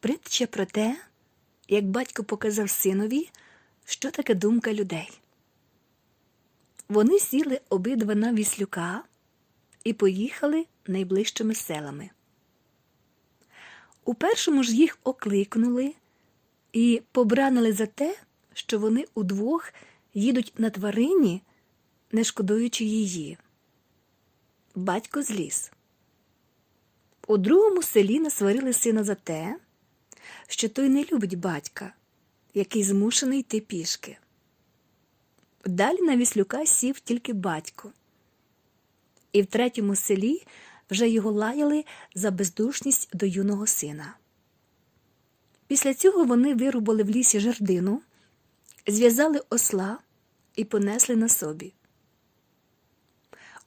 Притча про те, як батько показав синові, що таке думка людей. Вони сіли обидва на віслюка і поїхали найближчими селами. У першому ж їх окликнули і побранили за те, що вони удвох їдуть на тварині, не шкодуючи її. Батько зліз. У другому селі насварили сина за те, що той не любить батька, який змушений йти пішки. Далі на віслюка сів тільки батько. І в третьому селі вже його лаяли за бездушність до юного сина. Після цього вони вирубали в лісі жердину, зв'язали осла і понесли на собі.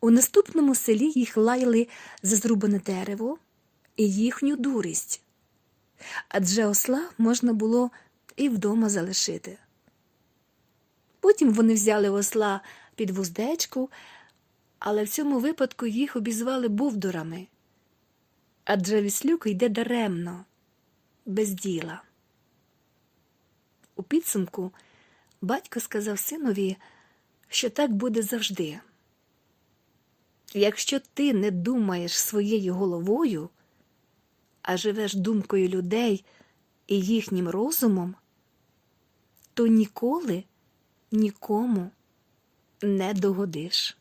У наступному селі їх лаяли за зрубане дерево і їхню дурість, адже осла можна було і вдома залишити. Потім вони взяли осла під вуздечку, але в цьому випадку їх обізвали бувдурами, адже віслюк йде даремно, без діла. У підсумку батько сказав синові, що так буде завжди. Якщо ти не думаєш своєю головою, а живеш думкою людей і їхнім розумом, то ніколи нікому не догодиш.